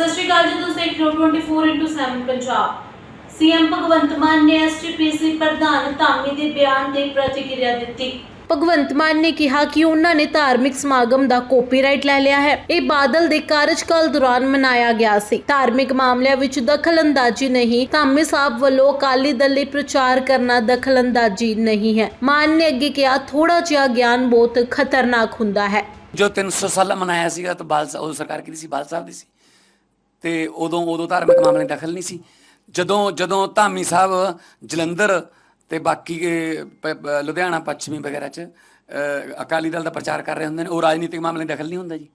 ਸਤਿ ਸ਼੍ਰੀ ਅਕਾਲ ਜੀ ਤੁਸੀਂ ਦੇਖ ਰਹੇ ਹੋ 24/7 ਪੰਜਾਬ। ਸੀਐਮ ਭਗਵੰਤ ਮਾਨ ਨੇ ਐਸਟੀਪੀਸੀ ਪ੍ਰਧਾਨ ਧਾਮੀ ਦੇ ਬਿਆਨ ਤੇ ਪ੍ਰਤੀਕਿਰਿਆ ਦਿੱਤੀ। ਭਗਵੰਤ ਮਾਨ ਨੇ ਕਿਹਾ ਕਿ ਉਹਨਾਂ ਨੇ ਧਾਰਮਿਕ ਸਮਾਗਮ ਦਾ ਕਾਪੀਰਾਈਟ ਲੈ ਲਿਆ ਹੈ। ਇਹ ਬਾਦਲ ਦੇ ਕਾਰਜਕਾਲ ਦੌਰਾਨ ਮਨਾਇਆ ਗਿਆ ਸੀ। ਧਾਰਮਿਕ ਮਾਮਲਿਆਂ ਵਿੱਚ ਦਖਲਅੰਦਾਜ਼ੀ ਨਹੀਂ ਧਾਮੀ ਸਾਹਿਬ ਵੱਲੋਂ ਅਕਾਲੀ ਦਲ ਲਈ ਪ੍ਰਚਾਰ ਕਰਨਾ ਦਖਲਅੰਦਾਜ਼ੀ ਨਹੀਂ ਹੈ। ਮਾਨ ਨੇ ਅੱਗੇ ਕਿਹਾ ਥੋੜਾ ਜਿਹਾ ਗਿਆਨ ਬਹੁਤ ਖਤਰਨਾਕ ਹੁੰਦਾ ਹੈ। ਜੋ 300 ਸਾਲਾ ਮਨਾਇਆ ਸੀਗਾ ਤਾਂ ਬਾਲ ਸਰਕਾਰ ਕਿਹਦੀ ਸੀ? ਬਾਲ ਸਾਹਿਬ ਦੀ ਸੀ। ਤੇ ਉਦੋਂ ਉਦੋਂ ਧਾਰਮਿਕ ਮਾਮਲੇ ਦਖਲ ਨਹੀਂ ਸੀ। ਜਦੋਂ ਜਦੋਂ ਧਾਮੀ ਸਾਹਿਬ, ਜਲੰਧਰ ਤੇ ਬਾਕੀ ਪ- ਲੁਧਿਆਣਾ, ਪੱਛਮੀ ਵਗੈਰਾ 'ਚ ਅਕਾਲੀ ਦਲ ਦਾ ਪ੍ਰਚਾਰ ਕਰ ਰਹੇ ਹੁੰਦੇ ਨੇ, ਉਹ ਰਾਜਨੀਤਿਕ ਮਾਮਲੇ ਦਖਲ ਨਹੀਂ ਹੁੰਦਾ ਜੀ।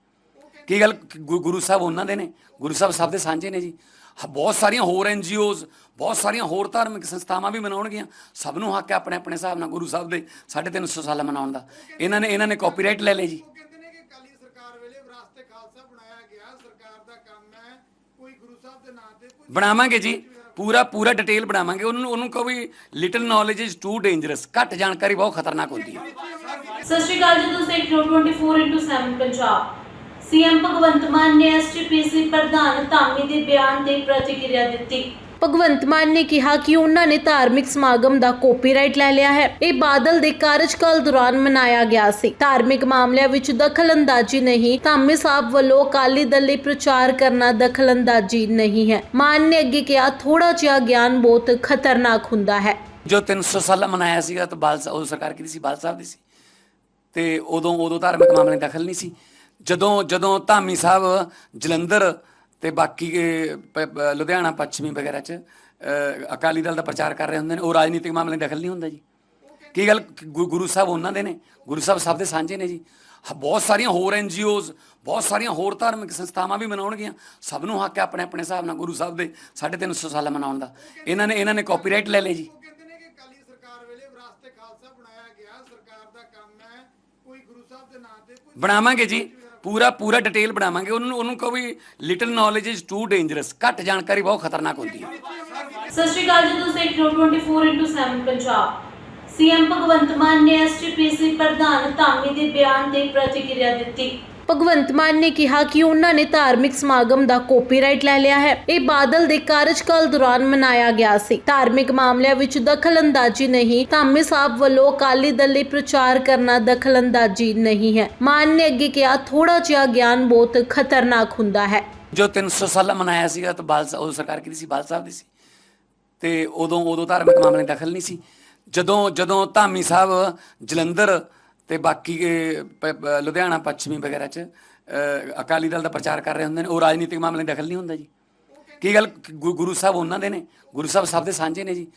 ਕੀ ਗੱਲ? ਗੁ- ਗੁਰੂ ਸਾਹਿਬ ਉਹਨਾਂ ਦੇ ਨੇ? ਗੁਰੂ ਸਾਹਿਬ ਸਭ ਦੇ ਸਾਂਝੇ ਨੇ ਜੀ। ਹ- ਬਹੁਤ ਸਾਰੀਆਂ ਹੋਰ ਐਨਜੀਓਜ਼ ਬਹੁਤ ਸਾਰੀਆਂ ਹੋਰ ਧਾਰਮਿਕ ਸੰਸਥਾਵਾਂ ਵੀ ਮਨਾਉਣਗੀਆਂ। ਸਭ ਨੂੰ ਹੱਕ ਹੈ ਆਪਣੇ ਆਪਣੇ ਹਿਸਾਬ ਨਾਲ ਗੁਰੂ ਸਾਹਿਬ ਦੇ 350 ਸਾਲ ਮਨਾਉਣ ਦਾ। ਇਹਨਾਂ ਨੇ ਇਹਨਾਂ ਨੇ ਕਾਪੀਰਾਈਟ ਲੈ ਲਏ ਜੀ ਉਹ ਕਹਿੰਦੇ ਨੇ ਕਿ ਕਾਲੀ ਸਰਕਾਰ ਵੇਲੇ ਵਿਰਾਸਤ ਖਾਲਸਾ ਬਣਾਇਆ ਗਿਆ ਸਰਕਾਰ ਦਾ ਕੰਮ ਹੈ ਕੋਈ ਗੁਰੂ ਸਾਹਿਬ ਦੇ ਨਾਂ ਤੇ ਕੋਈ ਬਣਾਵਾਂਗੇ ਜੀ। ਪੂਰਾ ਪੂਰਾ ਡਿਟੇਲ ਬਣਾਵਾਂਗੇ। ਉਹਨੂੰ ਉਹਨੂੰ ਕਹੋ ਵੀ little knowledge is too dangerous ਘੱਟ ਜਾਣਕਾਰੀ ਬਹੁਤ ਖਤਰਨਾਕ ਹੁੰਦੀ ਹੈ। ਸਤਿ ਸ਼੍ਰੀ ਅਕਾਲ ਜੀ ਤੁਸੀਂ ਦੇਖ ਰਹੇ ਹੋ 24/7 ਪੰਜਾਬ। ਸੀਐਮ ਭਗਵੰਤ ਮਾਨ ਨੇ ਐਸਟੀਪੀਸੀ ਪ੍ਰਧਾਨ ਧਾਮੀ ਦੇ ਬਿਆਨ ਤੇ ਪ੍ਰਤੀਕਿਰਿਆ ਦਿੱਤੀ। ਭਗਵੰਤ ਮਾਨ ਨੇ ਕਿਹਾ ਕਿ ਉਹਨਾਂ ਨੇ ਧਾਰਮਿਕ ਸਮਾਗਮ ਦਾ ਕਾਪੀਰਾਈਟ ਲੈ ਲਿਆ ਹੈ। ਇਹ ਬਾਦਲ ਦੇ ਕਾਰਜਕਾਲ ਦੌਰਾਨ ਮਨਾਇਆ ਗਿਆ ਸੀ। ਧਾਰਮਿਕ ਮਾਮਲਿਆਂ ਵਿੱਚ ਦਖਲਅੰਦਾਜ਼ੀ ਨਹੀਂ ਧਾਮੀ ਸਾਹਿਬ ਵੱਲੋਂ ਅਕਾਲੀ ਦਲ ਲਈ ਪ੍ਰਚਾਰ ਕਰਨਾ ਦਖਲਅੰਦਾਜ਼ੀ ਨਹੀਂ ਹੈ। ਮਾਨ ਨੇ ਅੱਗੇ ਕਿਹਾ ਥੋੜਾ ਜਿਹਾ ਗਿਆਨ ਬਹੁਤ ਖਤਰਨਾਕ ਹੁੰਦਾ ਹੈ। ਜੋ 300 ਸਾਲਾ ਮਨਾਇਆ ਸੀਗਾ, ਤਾਂ ਬਾਲ ਸਾਹਿਬ- ਸਰਕਾਰ ਕਿਹਦੀ ਸੀ? ਬਾਲ ਸਾਹਿਬ ਦੀ ਸੀ। ਤੇ ਉਦੋਂ ਉਦੋਂ ਧਾਰਮਿਕ ਮਾਮਲੇ ਦਖਲ ਨਹੀਂ ਸੀ। ਜਦੋਂ ਜਦੋਂ ਧਾਮੀ ਸਾਹਿਬ, ਜਲੰਧਰ ਤੇ ਬਾਕੀ ਲੁਧਿਆਣਾ ਪੱਛਮੀ ਵਗੈਰਾ 'ਚ ਅਕਾਲੀ ਦਲ ਦਾ ਪ੍ਰਚਾਰ ਕਰ ਰਹੇ ਹੁੰਦੇ ਨੇ ਉਹ ਰਾਜਨੀਤਿਕ ਮਾਮਲੇ ਦਖਲ ਨਹੀਂ ਹੁੰਦਾ ਜੀ। ਕੀ ਗੱਲ ਗੁਰੂ ਸਾਹਿਬ ਉਹਨਾਂ ਦੇ ਨੇ? ਗੁਰੂ ਸਾਹਿਬ ਸਭ ਦੇ ਸਾਂਝੇ ਨੇ ਜੀ। ਬਹੁਤ ਸਾਰੀਆਂ ਹੋਰ ਐਨਜੀਓਜ਼ ਬਹੁਤ ਸਾਰੀਆਂ ਹੋਰ ਧਾਰਮਿਕ ਸੰਸਥਾਵਾਂ ਵੀ ਮਨਾਉਣਗੀਆਂ। ਸਭ ਨੂੰ ਹੱਕ ਹੈ ਆਪਣੇ ਆਪਣੇ ਹਿਸਾਬ ਨਾਲ ਗੁਰੂ ਸਾਹਿਬ ਦੇ 350 ਸਾਲ ਮਨਾਉਣ ਦਾ। ਇਹਨਾਂ ਨੇ ਇਹਨਾਂ ਨੇ ਕਾਪੀਰਾਈਟ ਲੈ ਲਏ ਜੀ। ਬਣਾਵਾਂਗੇ ਜੀ। ਪੂਰਾ ਪੂਰਾ ਡਿਟੇਲ ਬਣਾਵਾਂਗੇ। ਉਹਨੂੰ ਉਹਨੂੰ ਕਹੋ ਵੀ little knowledge is too dangerous ਘੱਟ ਜਾਣਕਾਰੀ ਬਹੁਤ ਖਤਰਨਾਕ ਹੁੰਦੀ ਹੈ। ਸਤਿ ਸ਼੍ਰੀ ਅਕਾਲ ਜੀ, ਤੁਸੀਂ ਦੇਖ ਰਹੇ ਹੋ 24/7 ਪੰਜਾਬ। ਸੀਐਮ ਭਗਵੰਤ ਮਾਨ ਨੇ ਐਸਟੀਪੀਸੀ ਪ੍ਰਧਾਨ ਧਾਮੀ ਦੇ ਬਿਆਨ ਤੇ ਪ੍ਰਤੀਕਿਰਿਆ ਦਿੱਤੀ। ਭਗਵੰਤ ਮਾਨ ਨੇ ਕਿਹਾ ਕਿ ਉਹਨਾਂ ਨੇ ਧਾਰਮਿਕ ਸਮਾਗਮ ਦਾ ਕਾਪੀਰਾਈਟ ਲੈ ਲਿਆ ਹੈ। ਇਹ ਬਾਦਲ ਦੇ ਕਾਰਜਕਾਲ ਦੌਰਾਨ ਮਨਾਇਆ ਗਿਆ ਸੀ। ਧਾਰਮਿਕ ਮਾਮਲਿਆਂ ਵਿੱਚ ਦਖਲਅੰਦਾਜ਼ੀ ਨਹੀਂ, ਧਾਮੀ ਸਾਹਿਬ ਵੱਲੋਂ ਅਕਾਲੀ ਦਲ ਲਈ ਪ੍ਰਚਾਰ ਕਰਨਾ ਦਖਲਅੰਦਾਜ਼ੀ ਨਹੀਂ ਹੈ। ਮਾਨ ਨੇ ਅੱਗੇ ਕਿਹਾ ਥੋੜਾ ਜਿਹਾ ਗਿਆਨ ਬਹੁਤ ਖਤਰਨਾਕ ਹੁੰਦਾ ਹੈ। ਜੋ 300 ਸਾਲਾ ਮਨਾਇਆ ਸੀਗਾ ਤਾਂ ਬਾਲ ਸਾਹਿਬ- ਸਰਕਾਰ ਕਿਹਦੀ ਸੀ? ਬਾਲ ਸਾਹਿਬ ਦੀ ਸੀ। ਤੇ ਉਦੋਂ ਉਦੋਂ ਧਾਰਮਿਕ ਮਾਮਲੇ ਦਖਲ ਨਹੀਂ ਸੀ। ਜਦੋਂ ਜਦੋਂ ਧਾਮੀ ਸਾਹਿਬ, ਜਲੰਧਰ ਤੇ ਬਾਕੀ ਲੁਧਿਆਣਾ, ਪੱਛਮੀ ਵਗੈਰਾ 'ਚ ਅਕਾਲੀ ਦਲ ਦਾ ਪ੍ਰਚਾਰ ਕਰ ਰਹੇ ਹੁੰਦੇ ਨੇ। ਉਹ ਰਾਜਨੀਤਿਕ ਮਾਮਲੇ ਦਖਲ ਨਹੀਂ ਹੁੰਦਾ ਜੀ। ਕੀ ਗੱਲ? ਗੁ- ਗੁਰੂ ਸਾਹਿਬ ਉਹਨਾਂ ਦੇ ਨੇ। ਗੁਰੂ ਸਾਹਿਬ ਸਭ ਦੇ ਸਾਂਝੇ ਨੇ ਜੀ।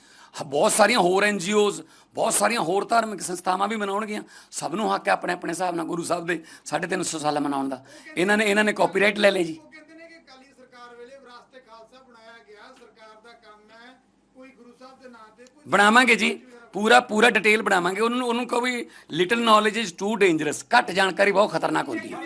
ਬਹੁਤ ਸਾਰੀਆਂ ਹੋਰ ਐਨਜੀਓਜ਼ ਬਹੁਤ ਸਾਰੀਆਂ ਹੋਰ ਧਾਰਮਿਕ ਸੰਸਥਾਵਾਂ ਵੀ ਮਨਾਉਣਗੀਆਂ। ਸਭ ਨੂੰ ਹੱਕ ਹੈ ਆਪਣੇ ਆਪਣੇ ਹਿਸਾਬ ਨਾਲ ਗੁਰੂ ਸਾਹਿਬ ਦੇ 350 ਸਾਲ ਮਨਾਉਣ ਦਾ। ਇਹਨਾਂ ਨੇ ਇਹਨਾਂ ਨੇ ਕਾਪੀਰਾਈਟ ਲੈ ਲਏ ਜੀ। ਕੋਈ ਗੁਰੂ ਸਾਹਿਬ ਦੇ ਨਾਂ ਤੇ ਕੋਈ ਬਣਾਵਾਂਗੇ ਜੀ। ਪੂਰਾ ਪੂਰਾ ਡਿਟੇਲ ਬਣਾਵਾਂਗੇ। ਉਹਨੂੰ ਉਹਨੂੰ ਕਹੋ ਵੀ little knowledge is too dangerous ਘੱਟ ਜਾਣਕਾਰੀ ਬਹੁਤ ਖਤਰਨਾਕ ਹੁੰਦੀ ਹੈ।